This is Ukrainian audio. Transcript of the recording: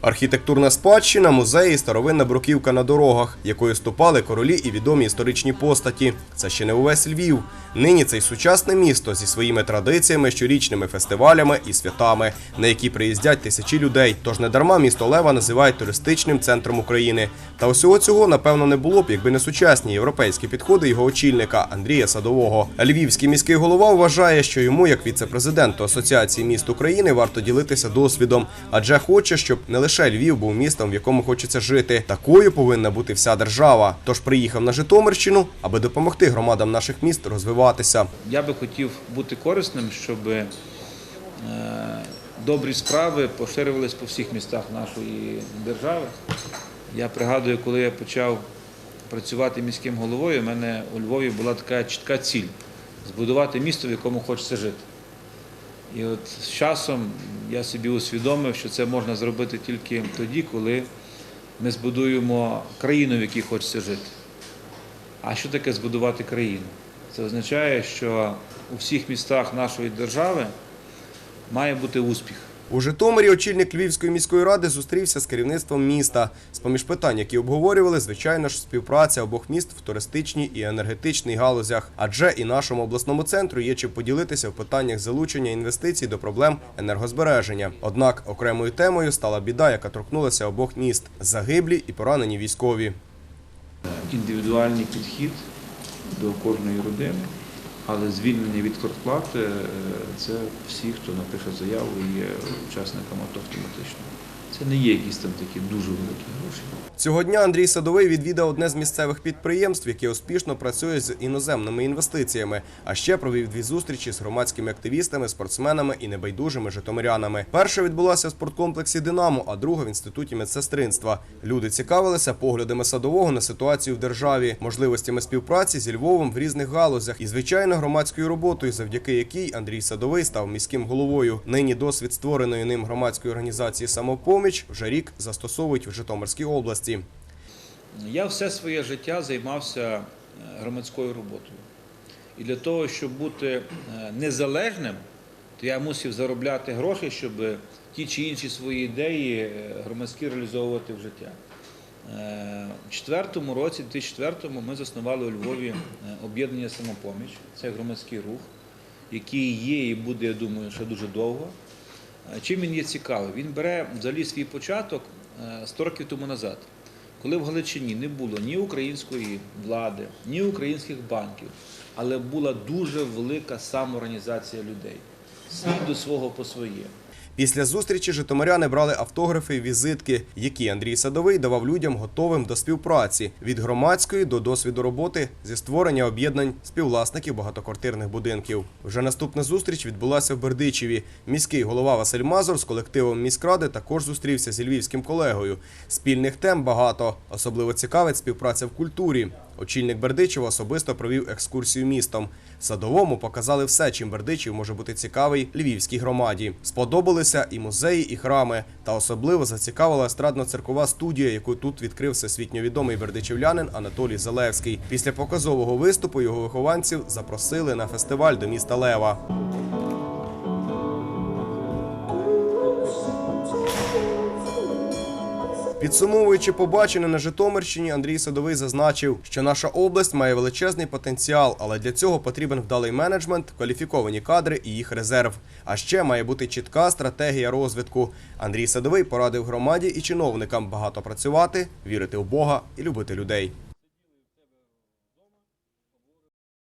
Архітектурна спадщина, музеї, старовинна бруківка на дорогах, якою ступали королі і відомі історичні постаті. Це ще не увесь Львів. Нині цей сучасне місто зі своїми традиціями, щорічними фестивалями і святами, на які приїздять тисячі людей. Тож недарма місто Лева називають туристичним центром України. Та усього цього напевно не було б, якби не сучасні європейські підходи його очільника Андрія Садового. Львівський міський голова вважає, що йому, як віце-президенту Асоціації міст України, варто ділитися досвідом, адже хоче, щоб не лише Львів був містом, в якому хочеться жити. Такою повинна бути вся держава. Тож приїхав на Житомирщину, аби допомогти громадам наших міст розвиватися. Я би хотів бути корисним, щоб е, добрі справи поширювались по всіх містах нашої держави. Я пригадую, коли я почав працювати міським головою, у мене у Львові була така чітка ціль збудувати місто, в якому хочеться жити. І от з часом я собі усвідомив, що це можна зробити тільки тоді, коли ми збудуємо країну, в якій хочеться жити. А що таке збудувати країну? Це означає, що у всіх містах нашої держави має бути успіх. У Житомирі очільник Львівської міської ради зустрівся з керівництвом міста. З поміж питань, які обговорювали, звичайно ж, співпраця обох міст в туристичній і енергетичній галузях. Адже і нашому обласному центру є чим поділитися в питаннях залучення інвестицій до проблем енергозбереження. Однак окремою темою стала біда, яка торкнулася обох міст загиблі і поранені військові. Індивідуальний підхід до кожної родини, але звільнення від квартплати е, це всі, хто напише заяву є учасниками АТО автоматично. Це не є якісь там такі дуже великі гроші. Цього дня Андрій Садовий відвідав одне з місцевих підприємств, яке успішно працює з іноземними інвестиціями. А ще провів дві зустрічі з громадськими активістами, спортсменами і небайдужими житомирянами. Перша відбулася в спорткомплексі Динамо, а друга в інституті медсестринства. Люди цікавилися поглядами садового на ситуацію в державі, можливостями співпраці зі Львовом в різних галузях і звичайно громадською роботою, завдяки якій Андрій Садовий став міським головою. Нині досвід створеної ним громадської організації самопоміч вже рік застосовують в Житомирській області. Я все своє життя займався е, громадською роботою. І для того, щоб бути е, незалежним, то я мусив заробляти гроші, щоб ті чи інші свої ідеї е, громадські реалізовувати в життя. У четвертому році, 2004-му, ми заснували у Львові об'єднання самопоміч. Це громадський рух, який є і буде, я думаю, ще дуже довго. Е, Чим він є цікавий? Він бере взагалі свій початок е, 100 років тому назад, коли в Галичині не було ні української влади, ні українських банків, але була дуже велика самоорганізація людей. Свій до свого по своє. Після зустрічі житомиряни брали автографи і візитки, які Андрій Садовий давав людям готовим до співпраці від громадської до досвіду роботи зі створення об'єднань співвласників багатоквартирних будинків. Вже наступна зустріч відбулася в Бердичеві. Міський голова Василь Мазур з колективом міськради також зустрівся зі львівським колегою. Спільних тем багато. Особливо цікавить співпраця в культурі. Очільник Бердичева особисто провів екскурсію містом. Садовому показали все, чим Бердичів може бути цікавий львівській громаді. Сподобалися і музеї, і храми. Та особливо зацікавила естрадно-циркова студія, яку тут відкрив всесвітньо відомий бердичівлянин Анатолій Залевський. Після показового виступу його вихованців запросили на фестиваль до міста Лева. Підсумовуючи побачене на Житомирщині, Андрій Садовий зазначив, що наша область має величезний потенціал, але для цього потрібен вдалий менеджмент, кваліфіковані кадри і їх резерв. А ще має бути чітка стратегія розвитку. Андрій Садовий порадив громаді і чиновникам багато працювати, вірити в Бога і любити людей.